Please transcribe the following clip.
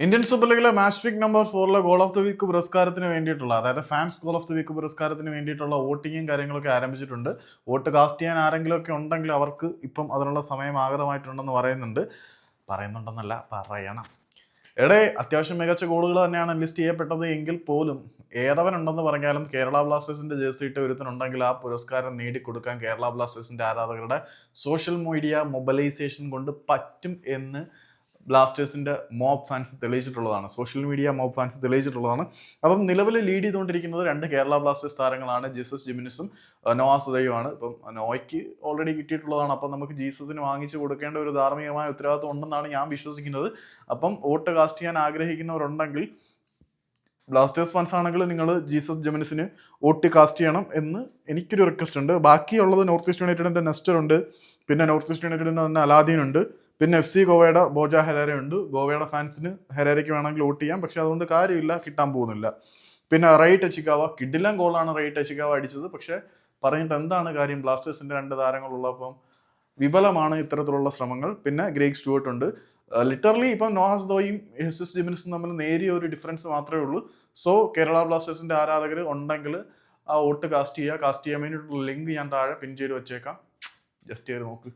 Indian super ലീഗിലെ match week number ഫോറിലെ goal of the week പുരസ്കാരത്തിന് വേണ്ടിയിട്ടുള്ള അതായത് fans goal of the week പുരസ്കാരത്തിന് വേണ്ടിയിട്ടുള്ള വോട്ടിങ്ങും കാര്യങ്ങളൊക്കെ ആരംഭിച്ചിട്ടുണ്ട്. വോട്ട് കാസ്റ്റ് ചെയ്യാൻ ആരെങ്കിലുമൊക്കെ ഉണ്ടെങ്കിൽ അവർക്ക് ഇപ്പം അതിനുള്ള സമയം ആഗ്രഹമായിട്ടുണ്ടെന്ന് പറയുന്നുണ്ട്. പറയുന്നുണ്ടെന്നല്ല പറയണം. എടേ അത്യാവശ്യം മികച്ച ഗോളുകൾ തന്നെയാണ് ലിസ്റ്റ് ചെയ്യപ്പെട്ടത് എങ്കിൽ പോലും ഏതവനുണ്ടെന്ന് പറഞ്ഞാലും കേരള ബ്ലാസ്റ്റേഴ്സിന്റെ ജേഴ്സി ഇട്ട് ഒരുത്തനുണ്ടെങ്കിൽ ആ പുരസ്കാരം നേടിക്കൊടുക്കാൻ കേരള ബ്ലാസ്റ്റേഴ്സിന്റെ ആരാധകരുടെ സോഷ്യൽ മീഡിയ മൊബിലൈസേഷൻ കൊണ്ട് പറ്റും എന്ന് ബ്ലാസ്റ്റേഴ്സിന്റെ മോബ് ഫാൻസ് തെളിയിച്ചിട്ടുള്ളതാണ്. സോഷ്യൽ മീഡിയ മോബ് ഫാൻസ് തെളിയിച്ചിട്ടുള്ളതാണ്. അപ്പം നിലവിൽ ലീഡ് ചെയ്തുകൊണ്ടിരിക്കുന്നത് രണ്ട് കേരള ബ്ലാസ്റ്റേഴ്സ് താരങ്ങളാണ്. ജീസസ് ജിമിനിസും നോവാസ് ഉദയുമാണ്. ഇപ്പം നോയ്ക്ക് ഓൾറെഡി കിട്ടിയിട്ടുള്ളതാണ്. അപ്പം നമുക്ക് ജീസസിന് വാങ്ങിച്ചു കൊടുക്കേണ്ട ഒരു ധാർമ്മികമായ ഉത്തരവാദിത്വം ഉണ്ടെന്നാണ് ഞാൻ വിശ്വസിക്കുന്നത്. അപ്പം വോട്ട് കാസ്റ്റ് ചെയ്യാൻ ആഗ്രഹിക്കുന്നവരുണ്ടെങ്കിൽ ബ്ലാസ്റ്റേഴ്സ് ഫാൻസ് ആണെങ്കിൽ നിങ്ങൾ ജീസസ് ജെമിനിസിന് വോട്ട് കാസ്റ്റ് ചെയ്യണം എന്ന് എനിക്കൊരു റിക്വസ്റ്റ് ഉണ്ട്. ബാക്കിയുള്ളത് നോർത്ത് ഈസ്റ്റ് യുണൈറ്റഡിന്റെ നെസ്റ്റർ ഉണ്ട്. പിന്നെ നോർത്ത് ഈസ്റ്റ് യുണൈറ്റഡിന്റെ തന്നെ അലാദീൻ ഉണ്ട്. പിന്നെ എഫ് സി ഗോവയുടെ ബോജ ഹെരാര ഉണ്ട്. ഗോവയുടെ ഫാൻസിന് ഹെരാരയ്ക്ക് വേണമെങ്കിൽ വോട്ട് ചെയ്യാം. പക്ഷെ അതുകൊണ്ട് കാര്യമില്ല കിട്ടാൻ പോകുന്നില്ല. പിന്നെ റൈറ്റ് അച്ചിക്കാവ കിഡിലം ഗോളാണ് റൈറ്റ് അച്ചിക്കാവ അടിച്ചത്. പക്ഷെ പറഞ്ഞിട്ട് എന്താണ് കാര്യം? ബ്ലാസ്റ്റേഴ്സിന്റെ രണ്ട് താരങ്ങളുള്ളപ്പം വിപലമാണ് ഇത്തരത്തിലുള്ള ശ്രമങ്ങൾ. പിന്നെ ഗ്രേഗ് സ്റ്റുവർട്ട് ഉണ്ട്. ലിറ്ററലി ഇപ്പം നോഹാസ് ദോയും ഹെസസ് ജിമിൻസും തമ്മിൽ നേരിയ ഒരു ഡിഫറൻസ് മാത്രമേ ഉള്ളൂ. സോ കേരള ബ്ലാസ്റ്റേഴ്സിന്റെ ആരാധകർ ഉണ്ടെങ്കിൽ ആ വോട്ട് കാസ്റ്റ് ചെയ്യുക. കാസ്റ്റ് ചെയ്യാൻ വേണ്ടിയിട്ടുള്ള ലിങ്ക് ഞാൻ താഴെ പിൻ ചെയ്ത് വെച്ചേക്കാം. ജസ്റ്റ് ചെയ്ത് നോക്ക്.